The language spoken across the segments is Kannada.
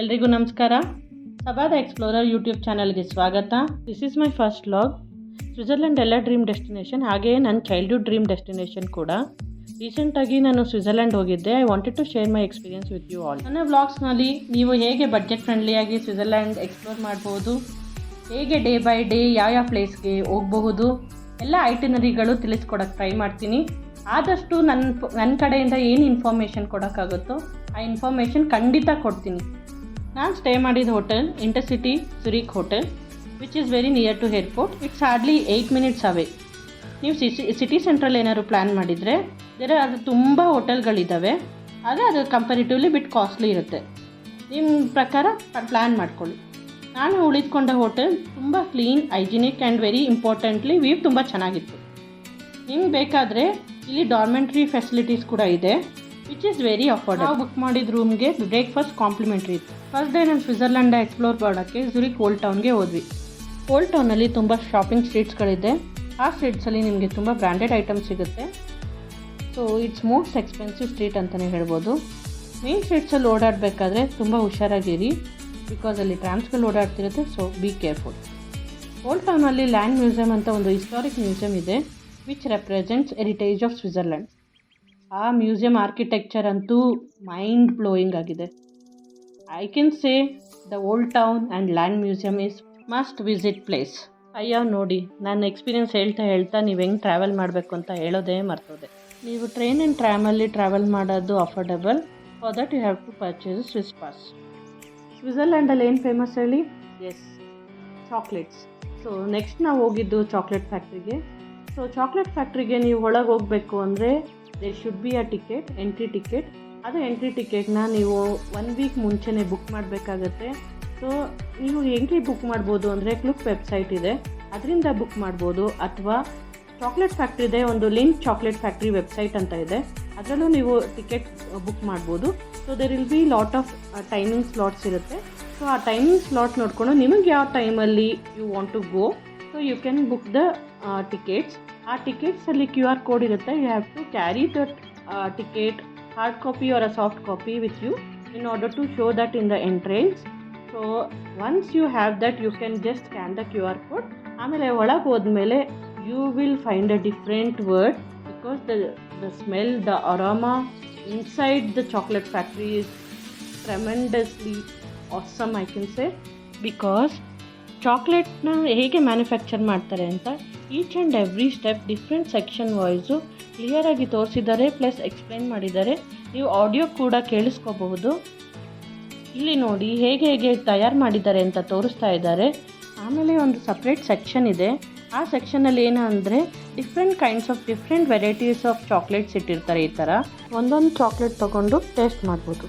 ಎಲ್ರಿಗೂ ನಮಸ್ಕಾರ. ಸಬಾದ ಎಕ್ಸ್ಪ್ಲೋರರ್ ಯೂಟ್ಯೂಬ್ ಚಾನಲ್ಗೆ ಸ್ವಾಗತ. This is my first log Switzerland ಎಲ್ಲ ಡ್ರೀಮ್ ಡೆಸ್ಟಿನೇಷನ್, ಹಾಗೆಯೇ ನನ್ನ ಚೈಲ್ಡ್ಹುಡ್ ಡ್ರೀಮ್ ಡೆಸ್ಟಿನೇಷನ್ ಕೂಡ. ರೀಸೆಂಟಾಗಿ ನಾನು ಸ್ವಿಟ್ಜರ್ಲೆಂಡ್ ಹೋಗಿದ್ದೆ. I wanted to share my experience with you all ನನ್ನ ವ್ಲಾಗ್ಸ್ನಲ್ಲಿ ನೀವು ಹೇಗೆ ಬಡ್ಜೆಟ್ ಫ್ರೆಂಡ್ಲಿಯಾಗಿ ಸ್ವಿಟ್ಜರ್ಲ್ಯಾಂಡ್ ಎಕ್ಸ್ಪ್ಲೋರ್ ಮಾಡ್ಬೋದು, ಹೇಗೆ ಡೇ ಬೈ ಡೇ ಯಾವ ಯಾವ ಪ್ಲೇಸ್ಗೆ ಹೋಗಬಹುದು, ಎಲ್ಲ ಐಟಿನರಿಗಳು ತಿಳಿಸ್ಕೊಡಕ್ಕೆ ಟ್ರೈ ಮಾಡ್ತೀನಿ. ಆದಷ್ಟು ನನ್ನ ನನ್ನ ಕಡೆಯಿಂದ ಏನು ಇನ್ಫಾರ್ಮೇಷನ್ ಕೊಡೋಕ್ಕಾಗುತ್ತೋ ಆ ಇನ್ಫಾರ್ಮೇಷನ್ ಖಂಡಿತ ಕೊಡ್ತೀನಿ. ನಾನು ಸ್ಟೇ ಮಾಡಿದ hotel InterCity Zurich hotel which is very near to airport it's hardly eight minutes away ನೀವು ಸಿ ಸಿಟಿ ಸೆಂಟ್ರಲ್ ಏನಾದ್ರು ಪ್ಲ್ಯಾನ್ ಮಾಡಿದರೆ ಬೇರೆ ಅದು ತುಂಬ ಹೋಟೆಲ್ಗಳಿದ್ದಾವೆ ಆದರೆ ಅದು ಕಂಪೇರಿಟಿವ್ಲಿ ಬಿಟ್ ಕಾಸ್ಟ್ಲಿ ಇರುತ್ತೆ. ನಿಮ್ಮ ಪ್ರಕಾರ ಪ್ಲ್ಯಾನ್ ಮಾಡ್ಕೊಳ್ಳಿ. ನಾನು ಉಳಿದುಕೊಂಡ ಹೋಟೆಲ್ ತುಂಬ clean hygienic and very importantly view ತುಂಬ ಚೆನ್ನಾಗಿತ್ತು. ನಿಮ್ಗೆ ಬೇಕಾದರೆ ಇಲ್ಲಿ ಡಾರ್ಮೆಂಟ್ರಿ ಫೆಸಿಲಿಟೀಸ್ ಕೂಡ ಇದೆ. ವಿಚ್ ಈಸ್ ವೆರಿ ಅಫೋರ್ಡ್ ನಾವು ಬುಕ್ ಮಾಡಿದ ರೂಮ್ಗೆ ಬ್ರೇಕ್ಫಾಸ್ಟ್ ಕಾಂಪ್ಲಿಮೆಂಟ್ರಿ ಇತ್ತು. ಫಸ್ಟ್ ಡೇ ನಾನು ಸ್ವಿಟ್ಜರ್ಲ್ಯಾಂಡ್ ಎಕ್ಸ್ಪ್ಲೋರ್ ಮಾಡೋಕ್ಕೆ ಜುರಿಕ್ ಓಲ್ಡ್ ಟೌನ್ಗೆ ಹೋದ್ವಿ. ಓಲ್ಡ್ ಟೌನಲ್ಲಿ ತುಂಬ ಶಾಪಿಂಗ್ ಸ್ಟ್ರೀಟ್ಸ್ಗಳಿದೆ ಆ ಸ್ಟ್ರೀಟ್ಸಲ್ಲಿ ನಿಮಗೆ ತುಂಬ ಬ್ರ್ಯಾಂಡೆಡ್ ಐಟಮ್ಸ್ ಸಿಗುತ್ತೆ. So it's most expensive street ಅಂತಲೇ ಹೇಳ್ಬೋದು. ಮೇನ್ ಸ್ಟ್ರೀಟ್ಸಲ್ಲಿ ಓಡಾಡಬೇಕಾದ್ರೆ ತುಂಬ ಹುಷಾರಾಗಿರಿ. ಬಿಕಾಸ್ ಅಲ್ಲಿ ಟ್ರಾಮ್ಸ್ಗಳು ಓಡಾಡ್ತಿರುತ್ತೆ ಸೊ ಬಿ ಕೇರ್ಫುಲ್ ಓಲ್ಡ್ ಟೌನಲ್ಲಿ ಲ್ಯಾಂಡ್ ಮ್ಯೂಸಿಯಂ ಅಂತ ಒಂದು ಹಿಸ್ಟಾರಿಕ್ ಮ್ಯೂಸಿಯಂ ಇದೆ which represents heritage of Switzerland ಆ ಮ್ಯೂಸಿಯಂ ಆರ್ಕಿಟೆಕ್ಚರ್ ಅಂತೂ ಮೈಂಡ್ ಬ್ಲೋಯಿಂಗ್ ಆಗಿದೆ. I can say the old town and land museum is must visit place ಅಯ್ಯೋ ನೋಡಿ, ನನ್ನ ಎಕ್ಸ್ಪೀರಿಯನ್ಸ್ ಹೇಳ್ತಾ ಹೇಳ್ತಾ ನೀವು ಹೆಂಗೆ ಟ್ರಾವೆಲ್ ಮಾಡಬೇಕು ಅಂತ ಹೇಳೋದೇ ಮರ್ತೋದೆ. ನೀವು ಟ್ರೈನ್ ಆ್ಯಂಡ್ ಟ್ರಾಮಲ್ಲಿ ಟ್ರಾವೆಲ್ ಮಾಡೋದು affordable for that you have to purchase Swiss pass ಸ್ವಿಝರ್ಲ್ಯಾಂಡಲ್ಲಿ ಏನು ಫೇಮಸ್ ಹೇಳಿ? ಎಸ್ ಚಾಕ್ಲೇಟ್ಸ್ ಸೊ ನೆಕ್ಸ್ಟ್ ನಾವು ಹೋಗಿದ್ದು ಚಾಕ್ಲೇಟ್ ಫ್ಯಾಕ್ಟ್ರಿಗೆ ಸೊ ಚಾಕ್ಲೇಟ್ ಫ್ಯಾಕ್ಟ್ರಿಗೆ ನೀವು ಒಳಗೆ ಹೋಗಬೇಕು ಅಂದರೆ they should be a ticket entry ticket ಅದು ಎಂಟ್ರಿ ಟಿಕೆಟ್ನ ನೀವು ಒನ್ ವೀಕ್ ಮುಂಚೆನೇ ಬುಕ್ ಮಾಡಬೇಕಾಗತ್ತೆ. ಸೊ ನೀವು ಎಂಟ್ರಿ ಬುಕ್ ಮಾಡ್ಬೋದು ಅಂದರೆ ಕ್ಲುಕ್ ವೆಬ್ಸೈಟ್ ಇದೆ. ಅದರಿಂದ ಬುಕ್ ಮಾಡ್ಬೋದು. ಅಥವಾ ಚಾಕ್ಲೇಟ್ ಫ್ಯಾಕ್ಟ್ರಿದೆ ಒಂದು ಲಿಂಕ್ ಚಾಕ್ಲೇಟ್ ಫ್ಯಾಕ್ಟ್ರಿ ವೆಬ್ಸೈಟ್ ಅಂತ ಇದೆ. ಅದರಲ್ಲೂ ನೀವು ಟಿಕೆಟ್ ಬುಕ್ ಮಾಡ್ಬೋದು. So there will be lot of timing slots ಇರುತ್ತೆ. ಸೊ ಆ ಟೈಮಿಂಗ್ ಸ್ಲಾಟ್ ನೋಡಿಕೊಂಡು ನಿಮಗೆ ಯಾವ ಟೈಮಲ್ಲಿ you want to go so you can book the tickets ಆ ಟಿಕೆಟ್ಸಲ್ಲಿ ಕ್ಯೂ ಆರ್ ಕೋಡ್ ಇರುತ್ತೆ. You have to carry the ticket hard copy or a soft copy with you in order to show that in the entrance so once you have that you can just scan the Q R code ಆಮೇಲೆ ಒಳಗೆ ಹೋದ್ಮೇಲೆ you will find a different world because the the smell the aroma inside the chocolate factory is tremendously awesome I can say because ಚಾಕ್ಲೇಟ್ನ ಹೇಗೆ ಮ್ಯಾನುಫ್ಯಾಕ್ಚರ್ ಮಾಡ್ತಾರೆ ಅಂತ each and every step different section wise ಕ್ಲಿಯರಾಗಿ ತೋರಿಸಿದ್ದಾರೆ ಪ್ಲಸ್ ಎಕ್ಸ್ಪ್ಲೈನ್ ಮಾಡಿದ್ದಾರೆ. ನೀವು ಆಡಿಯೋ ಕೂಡ ಕೇಳಿಸ್ಕೋಬಹುದು. ಇಲ್ಲಿ ನೋಡಿ ಹೇಗೆ ಹೇಗೆ ತಯಾರು ಮಾಡಿದ್ದಾರೆ ಅಂತ ತೋರಿಸ್ತಾ ಇದ್ದಾರೆ. ಆಮೇಲೆ ಒಂದು ಸಪ್ರೇಟ್ ಸೆಕ್ಷನ್ ಇದೆ. ಆ ಸೆಕ್ಷನಲ್ಲಿ ಏನು ಅಂದರೆ different kinds of different varieties of chocolates ಇಟ್ಟಿರ್ತಾರೆ ಈ ಥರ ಒಂದೊಂದು ಚಾಕ್ಲೇಟ್ ತೊಗೊಂಡು ಟೇಸ್ಟ್ ಮಾಡ್ಬೋದು.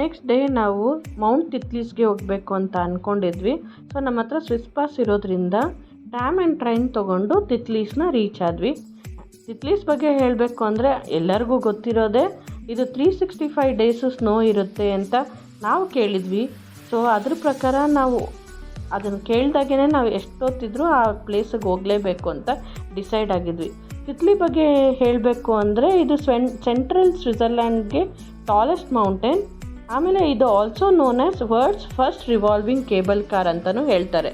ನೆಕ್ಸ್ಟ್ ಡೇ ನಾವು ಮೌಂಟ್ ತಿತ್ಲೀಸ್ಗೆ ಹೋಗಬೇಕು ಅಂತ ಅಂದ್ಕೊಂಡಿದ್ವಿ ಸೊ ನಮ್ಮ ಹತ್ರ ಸ್ವಿಸ್ ಪಾಸ್ ಇರೋದ್ರಿಂದ ಟ್ಯಾಮ್ ಆ್ಯಂಡ್ ಟ್ರೈನ್ ತೊಗೊಂಡು ತಿತ್ಲೀಸ್ನ ರೀಚ್ ಆದ್ವಿ. ತಿತ್ಲೀಸ್ ಬಗ್ಗೆ ಹೇಳಬೇಕು ಅಂದರೆ ಎಲ್ಲರಿಗೂ ಗೊತ್ತಿರೋದೇ ಇದು three sixty five days snow ಇರುತ್ತೆ ಅಂತ ನಾವು ಕೇಳಿದ್ವಿ. ಸೊ ಅದ್ರ ಪ್ರಕಾರ ನಾವು ಅದನ್ನು ಕೇಳಿದಾಗೇ ನಾವು ಎಷ್ಟೊತ್ತಿದ್ರೂ ಆ ಪ್ಲೇಸಿಗೆ ಹೋಗಲೇಬೇಕು ಅಂತ ಡಿಸೈಡ್ ಆಗಿದ್ವಿ. ತಿತ್ಲಿ ಬಗ್ಗೆ ಹೇಳಬೇಕು ಅಂದರೆ ಇದು ಸೆಂಟ್ರಲ್ ಸ್ವಿಟ್ಜರ್ಲ್ಯಾಂಡ್ಗೆ ಟಾಲೆಸ್ಟ್ ಮೌಂಟೇನ್ ಆಮೇಲೆ ಇದು also known as world's first revolving cable car ಅಂತಲೂ ಹೇಳ್ತಾರೆ.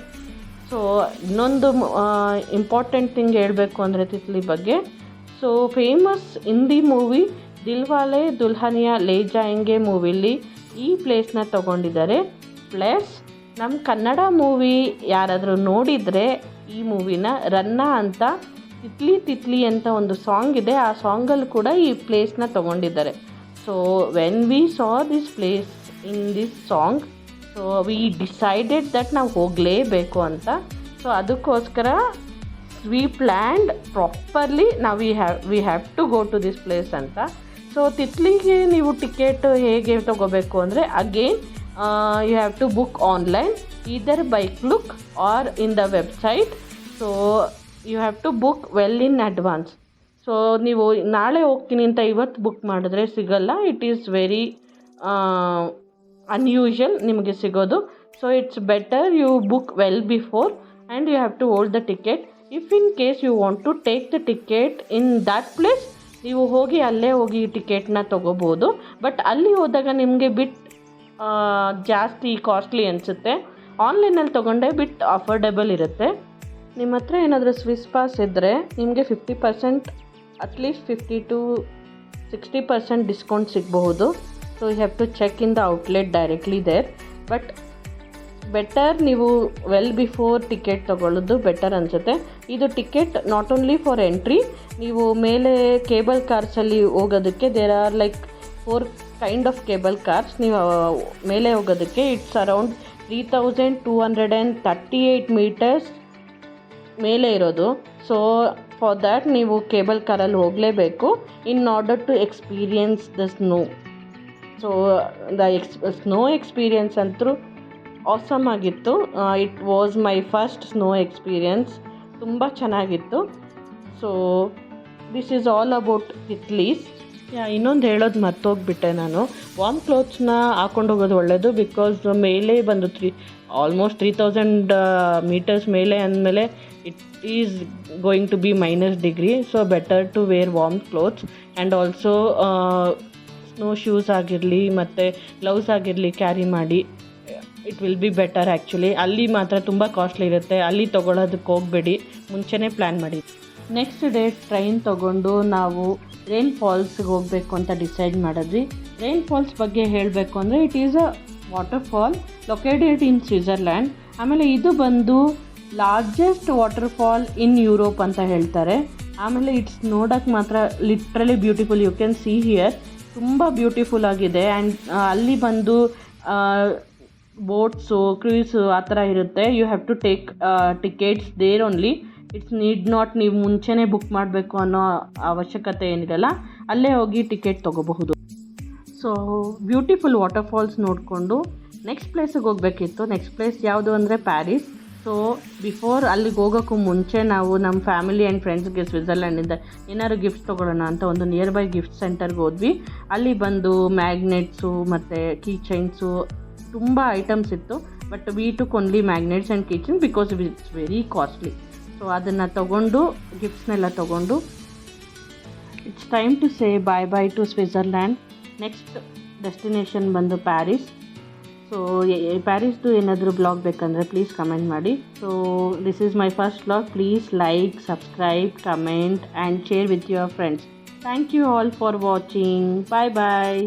ಸೊ ಇನ್ನೊಂದು ಇಂಪಾರ್ಟೆಂಟ್ ಥಿಂಗ್ ಹೇಳಬೇಕು ಅಂದರೆ ತಿತ್ಲಿ ಬಗ್ಗೆ. So famous Hindi movie Dilwale Dulhania Le Jayenge ಮೂವಿಲಿ ಈ ಪ್ಲೇಸ್ನ ತಗೊಂಡಿದ್ದಾರೆ. ಪ್ಲಸ್ ನಮ್ಮ ಕನ್ನಡ ಮೂವಿ ಯಾರಾದರೂ ನೋಡಿದರೆ ಈ ಮೂವಿನ ರನ್ನ ಅಂತ ತಿತ್ಲಿ ತಿತ್ಲಿ ಅಂತ ಒಂದು ಸಾಂಗ್ ಇದೆ. ಆ ಸಾಂಗಲ್ಲಿ ಕೂಡ ಈ ಪ್ಲೇಸ್ನ ತೊಗೊಂಡಿದ್ದಾರೆ. So when we saw this place in this song so we decided that ನಾವು ಹೋಗಲೇಬೇಕು ಅಂತ. ಸೊ ಅದಕ್ಕೋಸ್ಕರ ವಿ ಪ್ಲ್ಯಾಂಡ್ ಪ್ರಾಪರ್ಲಿ ನಾವು we have we have to go to this place ಅಂತ. ಸೊ ತಿತ್ಲಿಗೆ ನೀವು ಟಿಕೆಟ್ ಹೇಗೆ ತಗೋಬೇಕು ಅಂದರೆ again you have to book online either by Klook or in the website so you have to book well in advance so ನೀವು ನಾಳೆ ಹೋಗ್ತೀನಿ ಅಂತ ಇವತ್ತು ಬುಕ್ ಮಾಡಿದ್ರೆ ಸಿಗಲ್ಲ. ಇಟ್ ಈಸ್ ವೆರಿ ಅನ್ಯೂಶಲ್ ನಿಮಗೆ ಸಿಗೋದು. So it's better you book well before and you have to hold the ticket if in case you want to take the ticket in that place ನೀವು ಹೋಗಿ ಅಲ್ಲೇ ಹೋಗಿ ಟಿಕೆಟ್ನ ತೊಗೋಬೋದು. ಬಟ್ ಅಲ್ಲಿ ಹೋದಾಗ ನಿಮಗೆ ಬಿಟ್ ಜಾಸ್ತಿ ಕಾಸ್ಟ್ಲಿ ಅನಿಸುತ್ತೆ. ಆನ್ಲೈನಲ್ಲಿ ತೊಗೊಂಡೆ ಬಿಟ್ ಅಫೋರ್ಡೆಬಲ್ ಇರುತ್ತೆ. ನಿಮ್ಮ ಹತ್ರ ಏನಾದರೂ ಸ್ವಿಸ್ ಪಾಸ್ ಇದ್ದರೆ ನಿಮಗೆ fifty percent at least fifty to sixty percent discount ಸಿಗಬಹುದು. So you have to check in the outlet directly there but better ನೀವು ವೆಲ್ ಬಿಫೋರ್ ಟಿಕೆಟ್ ತೊಗೊಳ್ಳೋದು ಬೆಟರ್ ಅನಿಸುತ್ತೆ. ಇದು ticket not only for entry ನೀವು ಮೇಲೆ ಕೇಬಲ್ ಕಾರ್ಸಲ್ಲಿ ಹೋಗೋದಕ್ಕೆ there are like four kind of cable cars ನೀವು ಮೇಲೆ ಹೋಗೋದಕ್ಕೆ it's around three thousand two hundred and thirty eight metres ಮೇಲೆ ಇರೋದು. ಸೊ ಫಾರ್ ದ್ಯಾಟ್ ನೀವು ಕೇಬಲ್ ಕಾರಲ್ಲಿ ಹೋಗಲೇಬೇಕು. In order to experience the snow so the ex snow experience ಅಂತೂ ಆಸಮ್ ಆಗಿತ್ತು. It was my first snow experience ತುಂಬ ಚೆನ್ನಾಗಿತ್ತು. So this is all about Titlis yeah, ಇನ್ನೊಂದು ಹೇಳೋದು ಮರ್ತೋಗ್ಬಿಟ್ಟೆ ನಾನು. ವಾರ್ಮ್ ಕ್ಲೋತ್ಸ್ನ ಹಾಕೊಂಡು ಹೋಗೋದು ಒಳ್ಳೆಯದು ಬಿಕಾಸ್ ಮೇಲೆ ಬಂದು three almost three thousand metres ಮೇಲೆ ಅಂದಮೇಲೆ it is going to be minus degree so better to wear warm clothes and also snow shoes ಆಗಿರಲಿ ಮತ್ತು ಗ್ಲೌಸ್ ಆಗಿರಲಿ ಕ್ಯಾರಿ ಮಾಡಿ it will be better actually ಅಲ್ಲಿ ಮಾತ್ರ ತುಂಬ ಕಾಸ್ಟ್ಲಿ ಇರುತ್ತೆ. ಅಲ್ಲಿ ತೊಗೊಳೋದಕ್ಕೆ ಹೋಗಬೇಡಿ. ಮುಂಚೆನೇ ಪ್ಲ್ಯಾನ್ ಮಾಡಿ ನೆಕ್ಸ್ಟ್ ಡೇ ಟ್ರೈನ್ ತಗೊಂಡು ನಾವು ರೈನ್ ಫಾಲ್ಸ್ಗೆ ಹೋಗಬೇಕು ಅಂತ ಡಿಸೈಡ್ ಮಾಡಿದ್ವಿ. ರೈನ್ ಫಾಲ್ಸ್ ಬಗ್ಗೆ ಹೇಳಬೇಕು ಅಂದರೆ it is a waterfall located in Switzerland ಆಮೇಲೆ ಇದು ಬಂದು largest water fall in Europe ಅಂತ ಹೇಳ್ತಾರೆ. ಆಮೇಲೆ ಇಟ್ಸ್ ನೋಡೋಕ್ಕೆ ಮಾತ್ರ literally beautiful you can see here ತುಂಬ ಬ್ಯೂಟಿಫುಲ್ ಆಗಿದೆ. ಆ್ಯಂಡ್ ಅಲ್ಲಿ ಬಂದು ಬೋಟ್ಸು ಕ್ರೂಸು ಆ ಥರ ಇರುತ್ತೆ. You have to take tickets there only it's need not ನೀವು ಮುಂಚೆನೇ ಬುಕ್ ಮಾಡಬೇಕು ಅನ್ನೋ ಅವಶ್ಯಕತೆ ಏನಿರಲ್ಲ, ಅಲ್ಲೇ ಹೋಗಿ ಟಿಕೆಟ್ ತೊಗೋಬಹುದು. ಸೊ ಬ್ಯೂಟಿಫುಲ್ ವಾಟರ್ ಫಾಲ್ಸ್ ನೋಡಿಕೊಂಡು ನೆಕ್ಸ್ಟ್ ಪ್ಲೇಸಿಗೆ ಹೋಗಬೇಕಿತ್ತು. ನೆಕ್ಸ್ಟ್ ಪ್ಲೇಸ್ ಯಾವುದು ಅಂದರೆ ಪ್ಯಾರಿಸ್ ಸೊ ಬಿಫೋರ್ ಅಲ್ಲಿಗೆ ಹೋಗೋಕ್ಕೂ ಮುಂಚೆ ನಾವು ನಮ್ಮ ಫ್ಯಾಮಿಲಿ ಆ್ಯಂಡ್ ಫ್ರೆಂಡ್ಸ್ಗೆ ಸ್ವಿಟ್ಜರ್ಲ್ಯಾಂಡಿಂದ ಏನಾದ್ರು ಗಿಫ್ಟ್ಸ್ ತೊಗೊಳ್ಳೋಣ ಅಂತ ಒಂದು ನಿಯರ್ ಬೈ ಗಿಫ್ಟ್ ಸೆಂಟರ್ಗೆ ಹೋದ್ವಿ. ಅಲ್ಲಿ ಬಂದು ಮ್ಯಾಗ್ನೆಟ್ಸು ಮತ್ತು ಕೀ ಚೈನ್ಸು ತುಂಬ ಐಟಮ್ಸ್ ಇತ್ತು. But we took only magnets and kitchen because it's very costly so ಅದನ್ನು ತಗೊಂಡು ಗಿಫ್ಟ್ಸ್ನೆಲ್ಲ ತಗೊಂಡು. It's time to say bye bye to Switzerland next destination ಬಂದು ಪ್ಯಾರಿಸ್ ಸೊ ಪ್ಯಾರಿಸ್ದು ಏನಾದರೂ ಬ್ಲಾಗ್ ಬೇಕಂದರೆ ಪ್ಲೀಸ್ ಕಮೆಂಟ್ ಮಾಡಿ. So this is my first blog please like subscribe comment and share with your friends thank you all for watching bye bye